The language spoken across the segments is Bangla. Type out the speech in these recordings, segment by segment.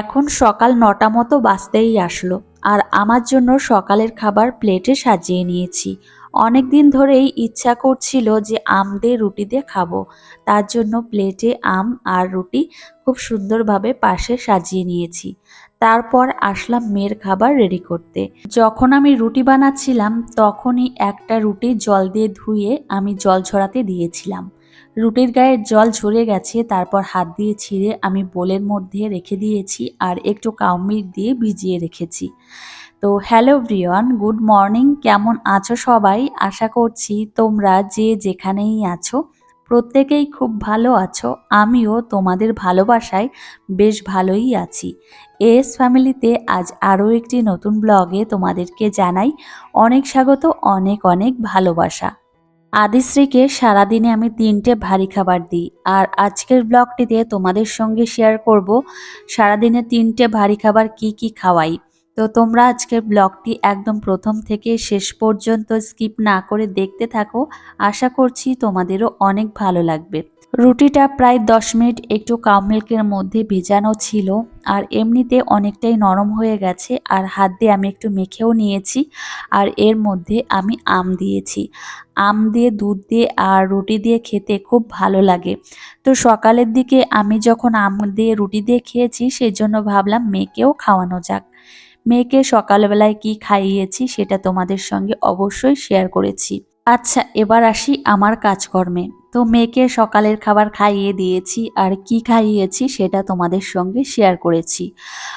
এখন সকাল নটা মতো বাঁচতেই আসলো, আর আমার জন্য সকালের খাবার প্লেটে সাজিয়ে নিয়েছি। অনেক দিন ধরেই ইচ্ছা করছিল যে আম দিয়ে রুটি দিয়ে খাব, তার জন্য প্লেটে আম আর রুটি খুব সুন্দরভাবে পাশে সাজিয়ে নিয়েছি। তারপর আসলাম মেয়ের খাবার রেডি করতে। যখন আমি রুটি বানাচ্ছিলাম, তখনই একটা রুটি জল দিয়ে ধুয়ে আমি জল ছড়াতে দিয়েছিলাম। রুটির গায়ে জল ঝরে গেছে, তারপর হাত দিয়ে ছিঁড়ে আমি বোলের মধ্যে রেখে দিয়েছি আর একটু কাউমিল্ক দিয়ে ভিজিয়ে রেখেছি। তো হ্যালো ব্রিয়ন গুড মর্নিং, কেমন আছো সবাই? আশা করছি তোমরা যে যেখানেই আছো, প্রত্যেকেই খুব ভালো আছো, আমিও তোমাদের ভালোবাসায় বেশ ভালোই আছি। এস ফ্যামিলিতে আজ আরও একটি নতুন ব্লগে তোমাদেরকে জানাই অনেক স্বাগত, অনেক অনেক ভালোবাসা। আদিশ্রীকে সারাদিনে আমি তিনটে ভারী খাবার দিই আর আজকের ব্লগটিতে তোমাদের সঙ্গে শেয়ার করব সারাদিনে তিনটে ভারী খাবার কি কি খাওয়াই। তো তোমরা আজকের ব্লগটি একদম প্রথম থেকে শেষ পর্যন্ত স্কিপ না করে দেখতে থাকো। আশা করছি তোমাদেরও অনেক ভালো লাগবে। রুটিটা প্রায় দশ মিনিট একটু কাউ মিল্কের মধ্যে ভেজানো ছিল, আর এমনিতে অনেকটাই নরম হয়ে গেছে, আর হাত দিয়ে আমি একটু মেখেও নিয়েছি, আর এর মধ্যে আমি আম দিয়েছি। আম দিয়ে, দুধ দিয়ে আর রুটি দিয়ে খেতে খুব ভালো লাগে। তো সকালের দিকে আমি যখন আম দিয়ে, রুটি দিয়ে খেয়েছি সেই জন্য ভাবলাম মেয়েকেও খাওয়ানো যাক। মেয়েকে সকালবেলায় কি খাইয়েছি সেটা তোমাদের সঙ্গে অবশ্যই শেয়ার করেছি। আচ্ছা এবার আসি আমার কাজকর্মে। তো মেয়েকে সকালের খাবার খাইয়ে দিয়েছি আর কি খাইয়েছি সেটা তোমাদের সঙ্গে শেয়ার করেছি।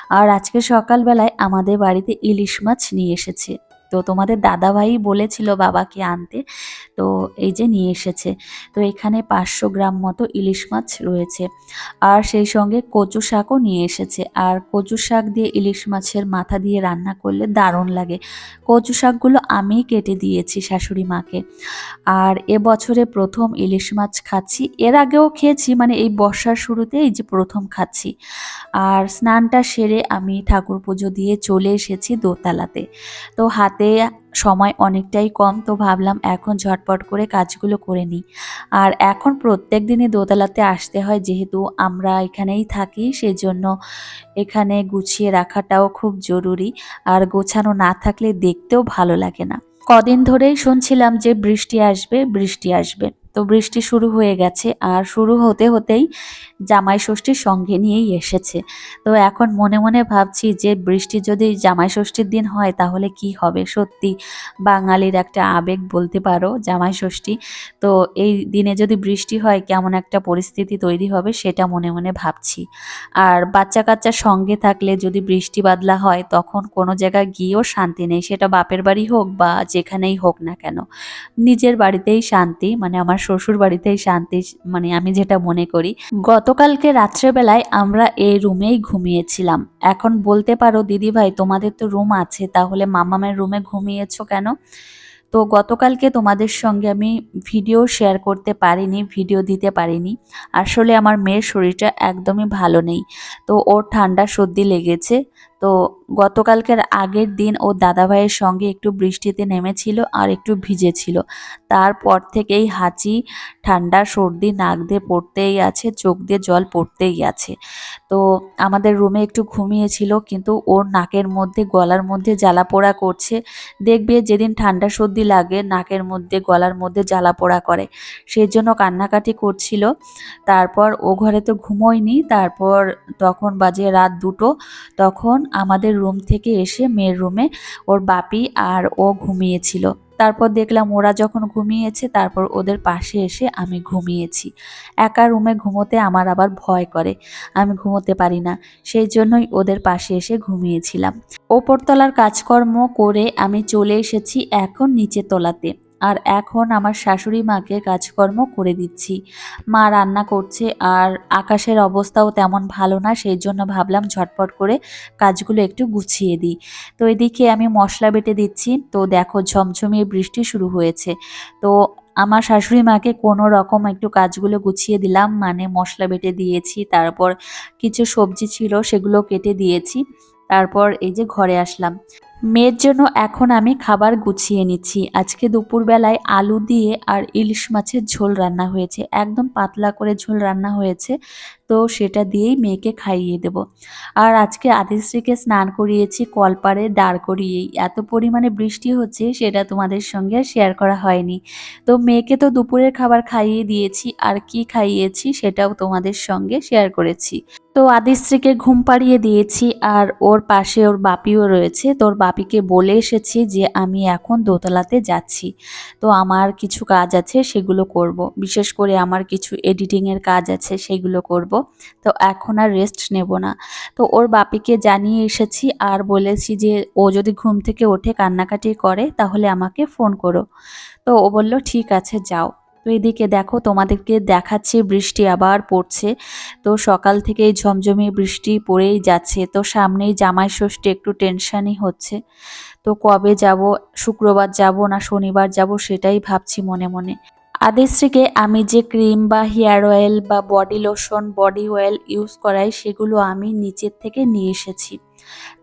আর আজকে সকালবেলায় আমাদের বাড়িতে ইলিশ মাছ নিয়ে এসেছে। তো তোমাদের দাদাভাই বলেছিল বাবাকে আনতে। তো এই যে নিয়ে এসেছে। তো এখানে পাঁচশো গ্রাম মতো ইলিশ মাছ রয়েছে। আর সেই সঙ্গে কচু শাকও নিয়ে এসেছে। আর কচু শাক দিয়ে ইলিশ মাছের মাথা দিয়ে রান্না করলে দারুণ লাগে। কচু শাকগুলো আমিই কেটে দিয়েছি শাশুড়ি মাকে। আর এবছরে প্রথম ইলিশ মাছ খাচ্ছি। এর আগেও খেয়েছি মানে এই বর্ষার শুরুতে এই যে প্রথম খাচ্ছি। আর স্নানটা সেরে আমি ঠাকুর পুজো দিয়ে চলে এসেছি দোতলাতে। তো হাতে সময় অনেকটাই কম, তো ভাবলাম এখন ঝটপট করে কাজগুলো করে নিই। আর এখন প্রত্যেক দিনই দোতলাতে আসতে হয়, যেহেতু আমরা এখানেই থাকি, সেজন্য এখানে গুছিয়ে রাখাটাও খুব জরুরি। আর গোছানো না থাকলে দেখতেও ভালো লাগে না। কদিন ধরেই শুনছিলাম যে বৃষ্টি আসবে বৃষ্টি আসবে। তো বৃষ্টি শুরু হয়ে গেছে আর শুরু হতে হতেই জামাই ষষ্ঠীর সঙ্গে নিয়েই এসেছে। তো এখন মনে মনে ভাবছি যে বৃষ্টি যদি জামাই ষষ্ঠীর দিন হয় তাহলে কি হবে? সত্যি বাঙালির একটা আবেগ বলতে পারো জামাই ষষ্ঠী। তো এই দিনে যদি বৃষ্টি হয় কেমন একটা পরিস্থিতি তৈরি হবে সেটা মনে মনে ভাবছি। আর বাচ্চা কাচ্চা সঙ্গে থাকলে যদি বৃষ্টি বাদলা হয় তখন কোনো জায়গায় গিয়েও শান্তি নেই। সেটা বাপের বাড়ি হোক বা যেখানেই হোক না কেন। নিজের বাড়িতেই শান্তি মানে আমার শ্বশুর বাড়িতেই শান্তি মানে আমি যেটা মনে করি, গতকালকে রাত্রেবেলায় আমরা এই রুমেই ঘুমিয়েছিলাম। এখন বলতে পারো দিদি ভাই তোমাদের তো রুম আছে, তাহলে মামামের রুমে ঘুমিয়েছো কেন? তো গতকালকে তোমাদের সঙ্গে আমি ভিডিও শেয়ার করতে পারিনি, ভিডিও দিতে পারিনি। আসলে আমার মেয়ের শরীরটা একদমই ভালো নেই। তো ওর ঠান্ডা সর্দি লেগেছে। তো গতকালকের আগের দিন ও দাদাভাইয়ের সঙ্গে একটু বৃষ্টিতে নেমেছিল আর একটু ভিজেছিল। তারপর থেকেই হাঁচি, ঠান্ডা, সর্দি, নাক দিয়ে পড়তেই আছে, চোখ দিয়ে জল পড়তেই আছে। তো আমাদের রুমে একটু ঘুমিয়েছিল, কিন্তু ওর নাকের মধ্যে, গলার মধ্যে জ্বালা পোড়া করছে। দেখবে যেদিন ঠান্ডা, সর্দি লাগে, নাকের মধ্যে, গলার মধ্যে জ্বালা পোড়া করে। সেই জন্য কান্নাকাটি করছিল। তারপর ও ঘরে তো ঘুমোয়নি। তারপর তখন বাজে রাত দুটো। তখন আমাদের রুম থেকে এসে মেয়ের রুমে ওর বাপি আর ও ঘুমিয়েছিল। তারপর দেখলাম ওরা যখন ঘুমিয়েছে, তারপর ওদের পাশে এসে আমি ঘুমিয়েছি। একা রুমে ঘুমোতে আমার আবার ভয় করে। আমি ঘুমোতে পারি না, সেই জন্যই ওদের পাশে এসে ঘুমিয়েছিলাম। ওপরতলার কাজকর্ম করে আমি চলে এসেছি এখন নিচে তলাতে। আর এখন আমার শাশুড়ি মাকে কাজকর্ম করে দিচ্ছি। মা রান্না করছে আর আকাশের অবস্থাও তেমন ভালো না সেই জন্য ভাবলাম ঝটপট করে কাজগুলো একটু গুছিয়ে দিই। তো এদিকে আমি মশলা বেটে দিচ্ছি। তো দেখো ঝমঝমিয়ে বৃষ্টি শুরু হয়েছে। তো আমার শাশুড়ি মাকে কোনো রকম একটু কাজগুলো গুছিয়ে দিলাম মানে মশলা বেটে দিয়েছি, তারপর কিছু সবজি ছিল সেগুলো কেটে দিয়েছি, তারপর এই যে ঘরে আসলাম। মেয়ের জন্য এখন আমি খাবার গুছিয়ে নিচ্ছি। আজকে দুপুরবেলায় আলু দিয়ে আর ইলিশ মাছের ঝোল রান্না হয়েছে। একদম পাতলা করে ঝোল রান্না হয়েছে, তো সেটা দিয়েই মেয়েকে খাইয়ে দেব। আর আজকে আদিশ্রীকে স্নান করিয়েছি, কলপারে দাঁড় করিয়েই। এত পরিমাণে বৃষ্টি হচ্ছে, সেটা তোমাদের সঙ্গে শেয়ার করা হয়নি। তো মেয়েকে তো দুপুরের খাবার খাইয়ে দিয়েছি, আর কি খাইয়েছি সেটাও তোমাদের সঙ্গে শেয়ার করেছি। তো আদিশ্রীকে ঘুম পাড়িয়ে দিয়েছি, আর ওর পাশে ওর বাপিও রয়েছে। তোর বাপিকে বলে এসেছি যে আমি এখন দোতলাতে যাচ্ছি তো আমার কিছু কাজ আছে, সেগুলো করব। বিশেষ করে আমার কিছু এডিটিংয়ের কাজ আছে, সেগুলো করব। তো এখন আর রেস্ট নেব না তো ওর বাপিকে জানিয়ে এসেছি আর বলেছি যে ও যদি ঘুম থেকে ওঠে, কান্নাকাটি করে, তাহলে আমাকে ফোন করো তো ও বলল, ঠিক আছে, যাও তো এদিকে দেখো, তোমাদেরকে দেখাচ্ছি, বৃষ্টি আবার পড়ছে। তো সকাল থেকেই ঝমঝমে বৃষ্টি পড়েই যাচ্ছে। তো সামনেই জামাই ষষ্ঠী, একটু টেনশানই হচ্ছে। তো কবে যাব, শুক্রবার যাব না শনিবার যাব, সেটাই ভাবছি মনে মনে। আদিশ্রীকে আমি যে ক্রিম বা হেয়ার অয়েল বা body lotion, body oil use করাই, সেগুলো আমি নিচের থেকে নিয়ে এসেছি।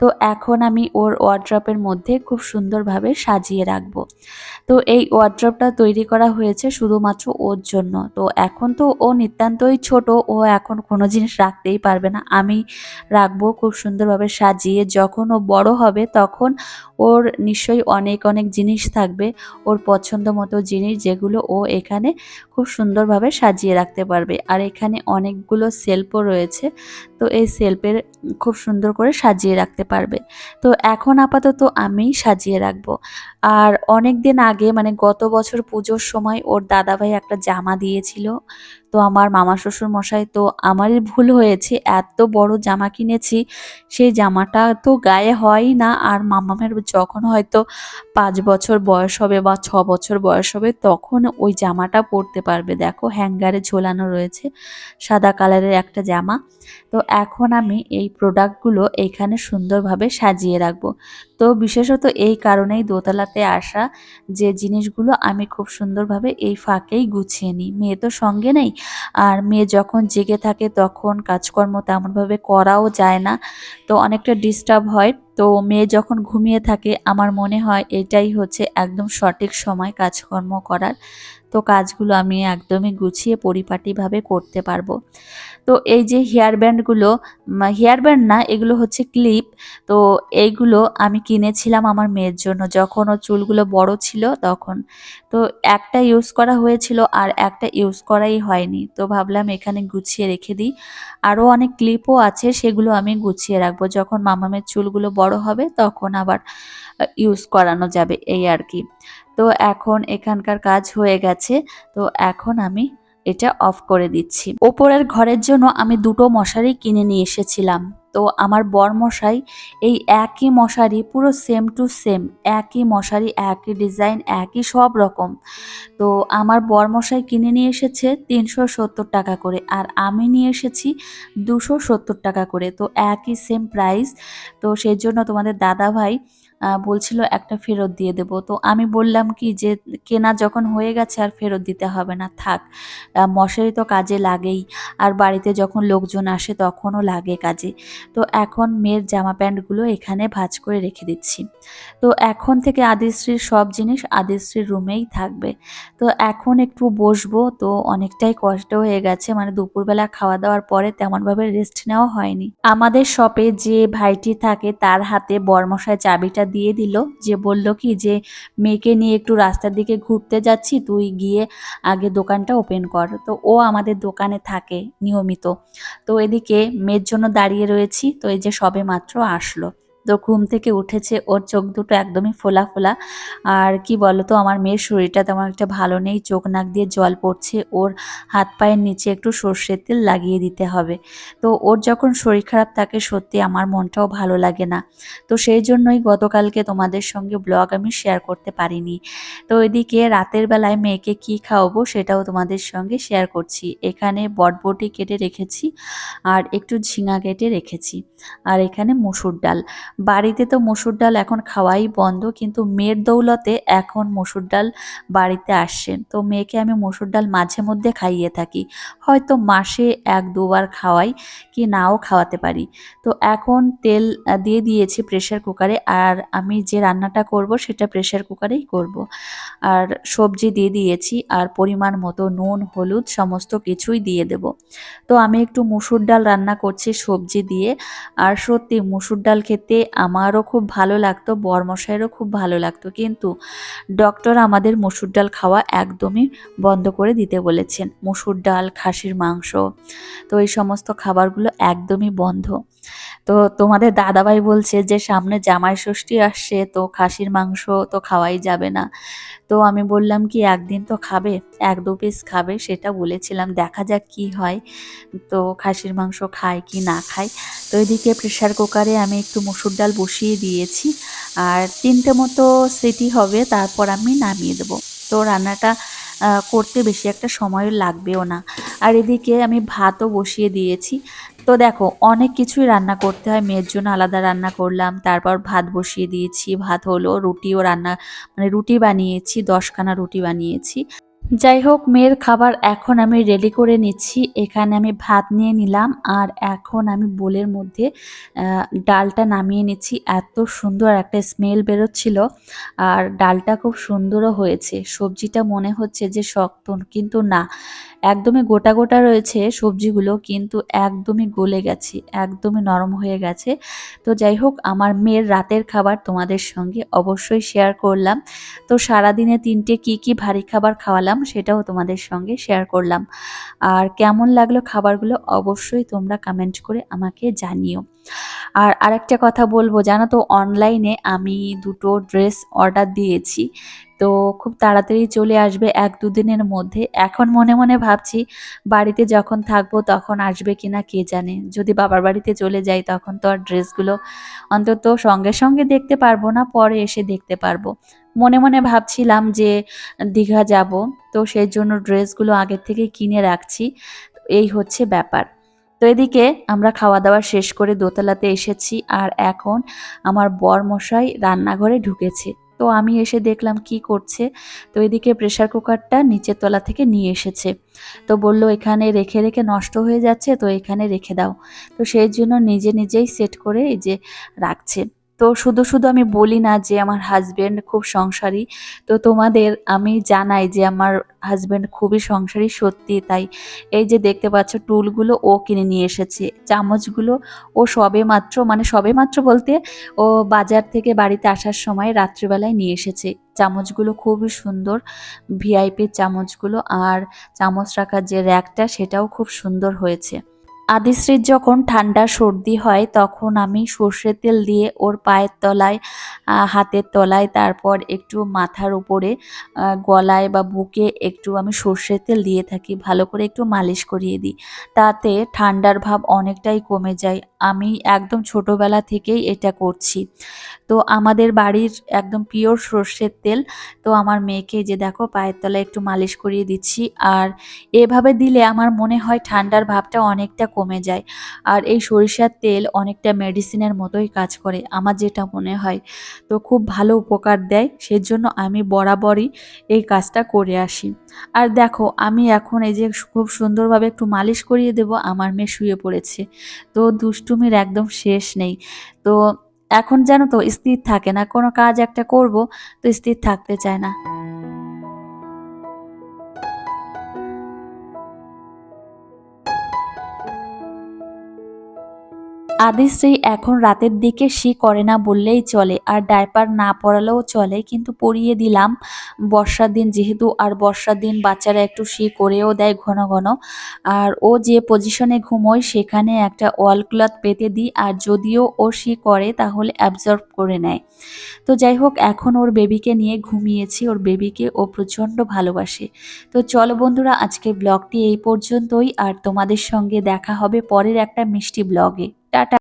তো এখন আমি ওর ওয়ার্ড্রপের মধ্যে খুব সুন্দরভাবে সাজিয়ে রাখব। তো এই ওয়ার্ড্রপটা তৈরি করা হয়েছে শুধুমাত্র ওর জন্য। তো এখন তো ও নিতান্তই ছোট, ও এখন কোনো জিনিস রাখতেই পারবে না। আমি রাখব খুব সুন্দরভাবে সাজিয়ে, যখন ও বড় হবে তখন ওর নিশ্চয়ই অনেক অনেক জিনিস থাকবে। ওর পছন্দ মতো জিনিস যেগুলো ও এখানে খুব সুন্দরভাবে সাজিয়ে রাখতে পারবে। আর এখানে অনেকগুলো সেলফও রয়েছে। তো এই সেলফের খুব সুন্দর করে সাজিয়ে রাখতে পারবে। তো এখন আপাতত আমি সাজিয়ে রাখব। আর অনেক দিন আগে মানে গত বছর পুজোর সময় ওর দাদাভাই একটা জামা দিয়েছিল। তো আমার মামা শ্বশুর মশাই তো আমারই ভুল হয়েছে, এত বড় জামা কিনেছি, সেই জামাটা তো গায়ে হয়ই না। আর মামামের যখন হয়তো পাঁচ বছর বয়স হবে বা ছ বছর বয়স হবে, তখন ওই জামাটা পরতে পারবে। দেখো হ্যাঙ্গারে ঝোলানো রয়েছে, সাদা কালারের একটা জামা। তো এখন আমি এই প্রোডাক্টগুলো এখানে সুন্দরভাবে সাজিয়ে রাখব। তো বিশেষত এই কারণেই দোতলাতে আসা যে জিনিসগুলো আমি খুব সুন্দরভাবে এই ফাঁকেই গুছিয়ে নিই। মেয়ে তো সঙ্গে নেই আর মেয়ে যখন জেগে থাকে তখন কাজকর্ম তেমনভাবে করাও যায় না, তো অনেকটা ডিস্টার্ব হয়। তো মেয়ে যখন ঘুমিয়ে থাকে, আমার মনে হয় এটাই হচ্ছে একদম সঠিক সময় কাজকর্ম করার। তো কাজগুলো আমি একদমই গুছিয়ে পরিপাটিভাবে করতে পারব। তো এই যে হেয়ার ব্যান্ডগুলো হেয়ার ব্যান্ড না, এগুলো হচ্ছে ক্লিপ। তো এইগুলো আমি কিনেছিলাম আমার মেয়ের জন্য। যখন ও চুলগুলো বড় ছিল তখন। তো একটা ইউজ করা হয়েছিল আর একটা ইউজ করাই হয়নি। তো ভাবলাম এখানে গুছিয়ে রেখে দিই। আরও অনেক ক্লিপও আছে, সেগুলো আমি গুছিয়ে রাখব। যখন মামামের চুলগুলো বড় হবে, তখন আবার ইউজ করানো যাবে এই আর কি। তো এখন এখানকার কাজ হয়ে গেছে, তো এখন আমি এটা অফ করে দিচ্ছি। ওপরের ঘরের জন্য আমি দুটো মশারি কিনে নিয়ে এসেছিলাম। তো আমার বর মশাই এই একই মশারি পুরো সেম টু সেম একই মশারি, একই ডিজাইন একই সব রকম। তো আমার বর মশাই কিনে নিয়ে এসেছে তিনশো সত্তর টাকা করে আর আমি নিয়ে এসেছি দুশো সত্তর টাকা করে। তো একই সেম প্রাইস তো সেই জন্য তোমাদের দাদা ভাই বলছিল, একটা ফেরত দিয়ে দেব। তো আমি বললাম কি যে, কেনা যখন হয়ে গেছে আর ফেরত দিতে হবে না, থাক। মশারি তো কাজে লাগেই। আর বাড়িতে যখন লোকজন আসে তখনও লাগে কাজে। তো এখন মেয়ের জামা প্যান্টগুলো এখানে ভাজ করে রেখে দিচ্ছি। তো এখন থেকে আদিশ্রীর সব জিনিস আদিশ্রীর রুমেই থাকবে। তো এখন একটু বসবো, তো অনেকটাই কষ্ট হয়ে গেছে। মানে দুপুরবেলা খাওয়া দাওয়ার পরে তেমনভাবে রেস্ট নেওয়া হয়নি। আমাদের শপে যে ভাইটি থাকে, তার হাতে বরমশায় চাবিটা দিয়ে দিল, যে বলল কি যে, মেয়েকে নিয়ে একটু রাস্তার দিকে ঘুরতে যাচ্ছি, তুই গিয়ে আগে দোকানটা ওপেন কর। তো ও আমাদের দোকানে থাকে নিয়মিত। তো এদিকে মেয়ের জন্য দাঁড়িয়ে রয়েছি, তো এই যে সবে মাত্র আসলো। তো ঘুম থেকে উঠেছে, ওর চোখ দুটো একদমই ফোলা ফোলা। আর কি বলতো, আমার মেয়ের শরীরটা তেমন একটা ভালো নেই, চোখ নাক দিয়ে জল পড়ছে, ওর হাত পায়ের নিচে একটু সর্ষের তেল লাগিয়ে দিতে হবে। তো ওর যখন শরীর খারাপ থাকে, সত্যি আমার মনটাও ভালো লাগে না। তো সেই জন্যই গতকালকে তোমাদের সঙ্গে ব্লগ আমি শেয়ার করতে পারিনি। তো এদিকে রাতের বেলায় মেয়েকে কি খাওয়াবো সেটাও তোমাদের সঙ্গে শেয়ার করছি। এখানে বটবটি কেটে রেখেছি আর একটু ঝিঙা কেটে রেখেছি। আর এখানে মুসুর ডাল। বাড়িতে তো মসুর ডাল এখন খাওয়াই বন্ধ, কিন্তু মেয়ের দৌলতে এখন মসুর ডাল বাড়িতে আসছেন তো মেয়েকে আমি মসুর ডাল মাঝে মধ্যে খাইয়ে থাকি। হয়তো মাসে এক, দুবার খাওয়াই কি নাও খাওয়াতে পারি। তো এখন তেল দিয়ে দিয়েছি প্রেশার কুকারে আর আমি যে রান্নাটা করব সেটা প্রেশার কুকারেই করব। আর সবজি দিয়ে দিয়েছি, আর পরিমাণ মতো নুন, হলুদ সমস্ত কিছুই দিয়ে দেব। তো আমি একটু মুসুর ডাল রান্না করছি সবজি দিয়ে। আর সত্যি মুসুর ডাল খেতে আমারও খুব ভালো লাগতো, বরমশাইয়েরও খুব ভালো লাগতো। কিন্তু ডক্টর আমাদের মসুর ডাল খাওয়া একদমই বন্ধ করে দিতে বলেছেন। মসুর ডাল, খাসির মাংস, তো এই সমস্ত খাবারগুলো একদমই বন্ধ। তো তোমাদের দাদাভাই বলছে যে, সামনে জামাই ষষ্ঠী আসছে, তো খাসির মাংস তো খাওয়াই যাবে না। তো আমি বললাম, কি একদিন তো খাবে, এক দু পিস খাবে? সেটা বলেছিলাম, দেখা যাক কি হয়, তো খাসির মাংস খায় কি না খায়। তো এদিকে প্রেশার কুকারে আমি একটু মসুর ডাল বসিয়ে দিয়েছি, আর তিনটে মতো সিটি হবে, তারপর আমি নামিয়ে দেবো। তো রান্নাটা করতে বেশি একটা সময় লাগবেও না। আর এদিকে আমি ভাতও বসিয়ে দিয়েছি তো দেখো, অনেক কিছুই রান্না করতে হয়। মেয়ের জন্য আলাদা রান্না করলাম, তারপর ভাত বসিয়ে দিয়েছি। ভাত হলো রুটিও রান্না মানে রুটি বানিয়েছি, দশখানা রুটি বানিয়েছি। যাই হোক, মেয়ের খাবার এখন আমি রেডি করে নিচ্ছি। এখানে আমি ভাত নিয়ে নিলাম আর এখন আমি বোলের মধ্যে ডালটা নামিয়ে নিচ্ছি। এত সুন্দর একটা স্মেল বেরোচ্ছিল আর ডালটা খুব সুন্দরও হয়েছে। সবজিটা মনে হচ্ছে যে শক্ত, কিন্তু না। একদমই গোটা গোটা রয়েছে সবজিগুলো, কিন্তু একদমই গলে গেছে, একদমই নরম হয়ে গেছে। তো যাই হোক, আমার মেয়ের রাতের খাবার তোমাদের সঙ্গে অবশ্যই শেয়ার করলাম। তো সারাদিনে তিনটে কি কি ভারী খাবার খাওয়ালাম সেটাও তোমাদের সঙ্গে শেয়ার করলাম। আর কেমন লাগল খাবারগুলো অবশ্যই তোমরা কমেন্ট করে আমাকে জানিও। আর আরেকটা কথা বলব, জানো তো অনলাইনে আমি দুটো ড্রেস অর্ডার দিয়েছি, তো খুব তাড়াতাড়ি চলে আসবে এক দুদিনের মধ্যে। এখন মনে মনে ভাবছি বাড়িতে যখন থাকব তখন আসবে কিনা কে জানে। যদি বাবার বাড়িতে চলে যাই তখন তো আর ড্রেসগুলো অন্তত সঙ্গে সঙ্গে দেখতে পারব না, পরে এসে দেখতে পারব। মনে মনে ভাবছিলাম যে দীঘা যাব, তো সেই জন্য ড্রেসগুলো আগের থেকে কিনে রাখছি। এই হচ্ছে ব্যাপার। তো এদিকে আমরা খাওয়া দাওয়া শেষ করে দোতলাতে এসেছি আর এখন আমার বর মশাই রান্নাঘরে ঢুকেছে। তো আমি এসে দেখলাম কি করছে। তো এদিকে প্রেশার কুকারটা নিচের তলা থেকে নিয়ে এসেছে। তো বলল, এখানে রেখে রেখে নষ্ট হয়ে যাচ্ছে, তো এখানে রেখে দাও। তো সেই জন্য নিজে নিজেই সেট করে এই যে রাখছে। তো শুধু শুধু আমি বলি না যে আমার হাজব্যান্ড খুব সংসারী। তো তোমাদের আমি জানাই যে আমার হাজব্যান্ড খুবই সংসারী, সত্যি তাই। এই যে দেখতে পাচ্ছ টুলগুলো ও কিনে নিয়ে এসেছে। চামচগুলো ও সবে মাত্র মানে সবে মাত্র বলতে ও বাজার থেকে বাড়িতে আসার সময় রাত্রিবেলায় নিয়ে এসেছে। চামচগুলো খুবই সুন্দর ভিআইপির চামচগুলো আর চামচ রাখার যে র্যাকটা সেটাও খুব সুন্দর হয়েছে। আদিশ্রীর যখন ঠান্ডা সর্দি হয়, তখন আমি সর্ষের তেল দিয়ে ওর পায়ের তলায় হাতের তলায়, তারপর একটু মাথার উপরে গলায় বা বুকে একটু আমি সর্ষের তেল দিয়ে থাকি। ভালো করে একটু মালিশ করিয়ে দিই। তাতে ঠান্ডার ভাব অনেকটাই কমে যায়। আমি একদম ছোটোবেলা থেকেই এটা করছি। তো আমাদের বাড়ির একদম পিওর সর্ষের তেল। তো আমার মেয়েকে যে দেখো পায়ের তলায় একটু মালিশ করিয়ে দিচ্ছি। আর এভাবে দিলে আমার মনে হয় ঠান্ডার ভাবটা অনেকটা কমে যায়। আর এই সরিষার তেল অনেকটা মেডিসিনের মতোই কাজ করে, আমার যেটা মনে হয়। তো খুব ভালো উপকার দেয়, সেজন্য আমি বরাবরই এই কাজটা করে আসি। আর দেখো, আমি এখন এই যে খুব সুন্দরভাবে একটু মালিশ করিয়ে দেব, আমার মেয়ে শুয়ে পড়েছে। তো দুষ্টুমির একদম শেষ নেই। তো এখন জানো তো স্থির থাকে না, কোনো কাজ একটা করব তো স্থির থাকতে চায় না। আদিশ্রী এখন রাতের দিকে শি করে না বললেই চলে, আর ডাইপার না পরালেও চলে। কিন্তু পরিয়ে দিলাম। বর্ষার দিন যেহেতু, আর বর্ষার দিন বাচ্চারা একটু শি করেও দেয় ঘন ঘন। আর ও যে পজিশনে ঘুমোয়, সেখানে একটা ওয়াল ক্লথ পেতে দিই, আর যদিও ও শি করে, তাহলে অ্যাবজর্ব করে নেয়। তো যাই হোক, এখন ওর বেবিকে নিয়ে ঘুমিয়েছি। ওর বেবিকে ও প্রচণ্ড ভালোবাসে। তো চলো বন্ধুরা আজকে ব্লগটি এই পর্যন্তই। আর তোমাদের সঙ্গে দেখা হবে পরের একটা মিষ্টি ব্লগে। টাটা